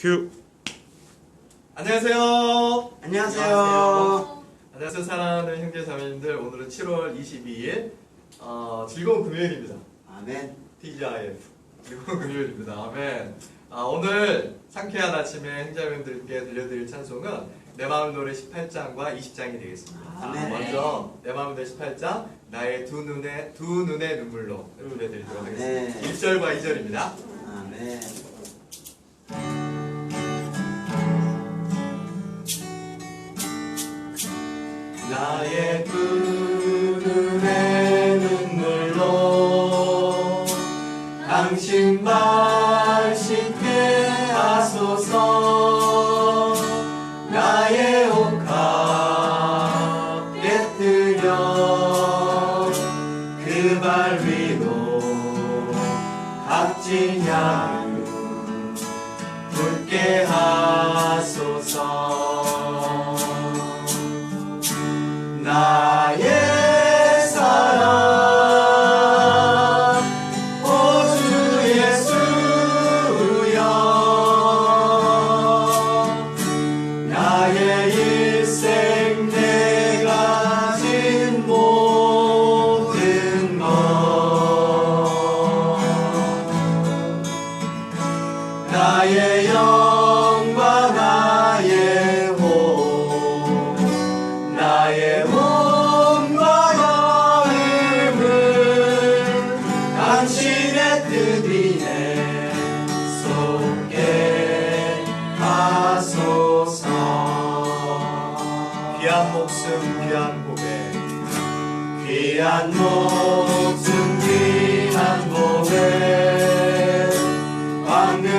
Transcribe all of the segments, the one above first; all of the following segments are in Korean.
큐. 안녕하세요. 안녕하세요. 안녕하세요, 사랑하는 형제 자매님들. 오늘은 7월 22일 어, 즐거운 금요일입니다. 아멘. TGIF 즐거운 금요일입니다. 아멘. 아, 오늘 상쾌한 아침에 형제자매님들께 들려드릴 찬송은 내 마음 노래 18장과 20장이 되겠습니다. 아멘. 먼저 내 마음 노래 18장 나의 두 눈에 두 눈의 눈물로 들려드리도록 하겠습니다. 아멘. 1절과 2절입니다. 아멘. 나의 두 눈의 눈물로 당신 발 씻게 하소서. 나의 옷값 깨뜨려 그 발 위로 값진 향유 붉게 하 나의 영과 나의 호 나의 몸과 마음을 당신의 뜻이 내 속에 하소서. 귀한 목숨 귀한 고백. 귀한 목숨 귀한 고백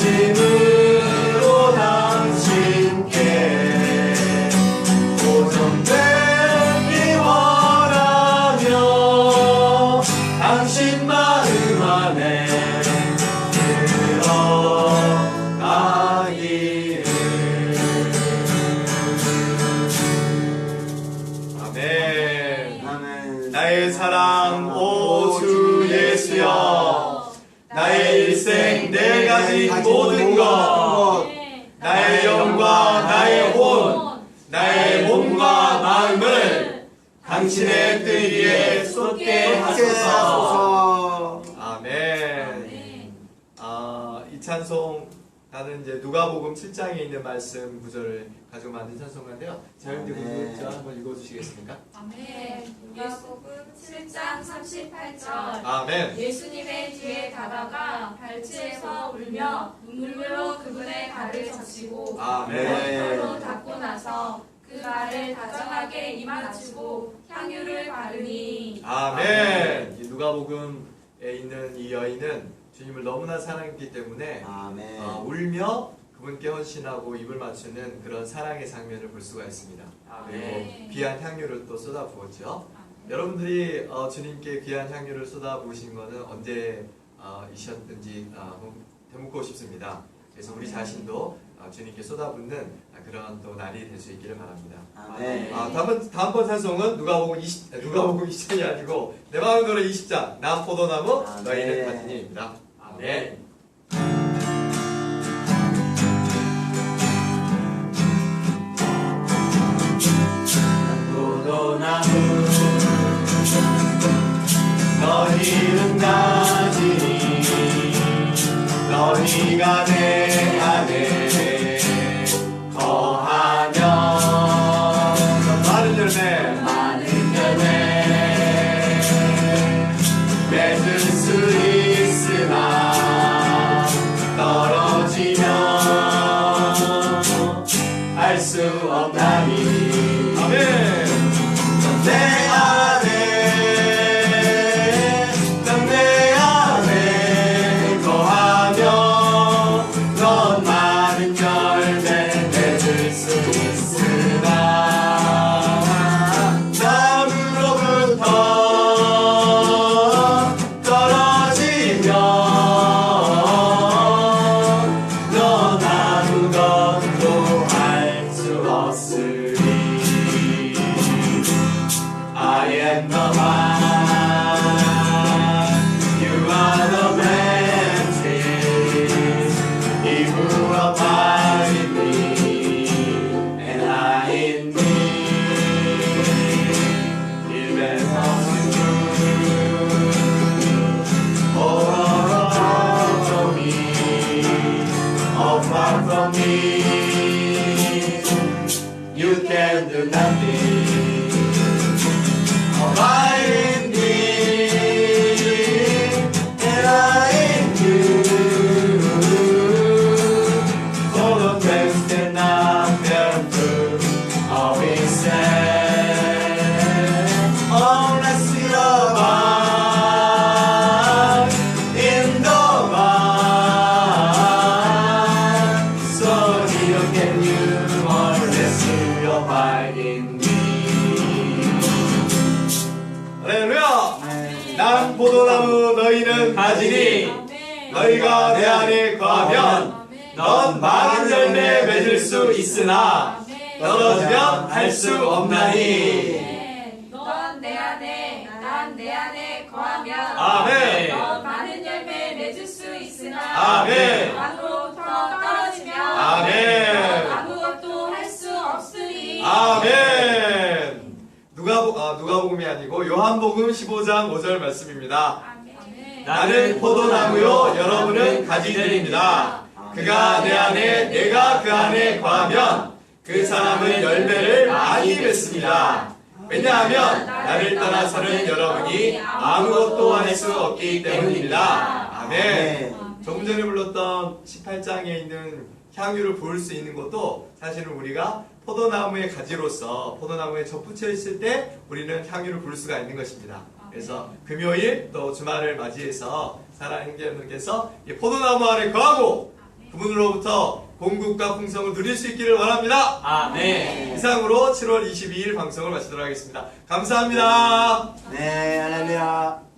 전심으로 당신께 보존되기 원하며 당신 마음 안에 들어가기를 아멘 아멘. 나의 사랑 오 주 예수여 나의 일생 내 가진 모든 것. 나의 영과 나의 혼 나의 몸과 마음을 당신의 뜻 위에 쏟게 하소서. 아멘. 아, 이 찬송 나는 이제 누가복음 7장에 있는 말씀 구절을 가지고 만든 찬송인데요 재현님 아멘. 구절 한번 읽어주시겠습니까? 아멘. 누가복음 7장 38절. 아멘 예수님의 뒤에 가다가 발치에서 울며 눈물로 그분의 발을 적시고 아멘. 머리털로 닦고 나서 그 발을 다정하게 입 맞추고 향유를 바르니 아멘. 이 누가복음에 있는 이 여인은 주님을 너무나 사랑했기 때문에 아멘. 어, 울며 그분께 헌신하고 입을 맞추는 그런 사랑의 장면을 볼 수가 있습니다. 그리고 아멘. 귀한 향유를 또 쏟아부었죠. 여러분들이 어, 주님께 귀한 향유를 쏟아부으신 것은 언제 어, 이셨든지 어, 되묻고 싶습니다. 그래서 우리 자신도 어, 주님께 쏟아붓는 그런 또 날이 될 수 있기를 바랍니다. 아멘. 아, 다음번 다음번 찬송은 누가복음 20 누가복음 20장이 아니고 내 마음 노래 20장 나 포도나무 아멘. 너희는 가지니입니다. 아멘. 너희가 내 안에 가지니 너희가 내 안에 거하면 넌 많은 열매 맺을 수 있으나 떨어지면 할 수 없나니 넌 내 안에 난 내 안에 거하면 아멘. 넌 많은 열매 맺을 수 있으나 아멘. 나로부터 떨어지면 아멘. 넌 아무것도 할 수 없으리 아멘. 누가 아, 누가복음이 아니고 요한복음 15장 5절 말씀입니다. 나는 포도나무요 여러분은 가지들입니다. 그가 내 안에 내가 그 안에 거하면 그 사람은 열매를 많이 맺습니다. 왜냐하면 나를 떠나서는 여러분이 아무것도 할 수 없기 때문입니다. 아멘. 조금 전에 불렀던 18장에 있는 향유를 부을 수 있는 것도 사실은 우리가 포도나무의 가지로서 포도나무에 접붙여 있을 때 우리는 향유를 부을 수가 있는 것입니다. 그래서 금요일 또 주말을 맞이해서 사랑하는 형제님께서 이 포도나무 아래 거하고 그분으로부터 공급과 풍성을 누릴 수 있기를 원합니다. 아멘. 이상으로 7월 22일 방송을 마치도록 하겠습니다. 감사합니다. 네, 할렐루야.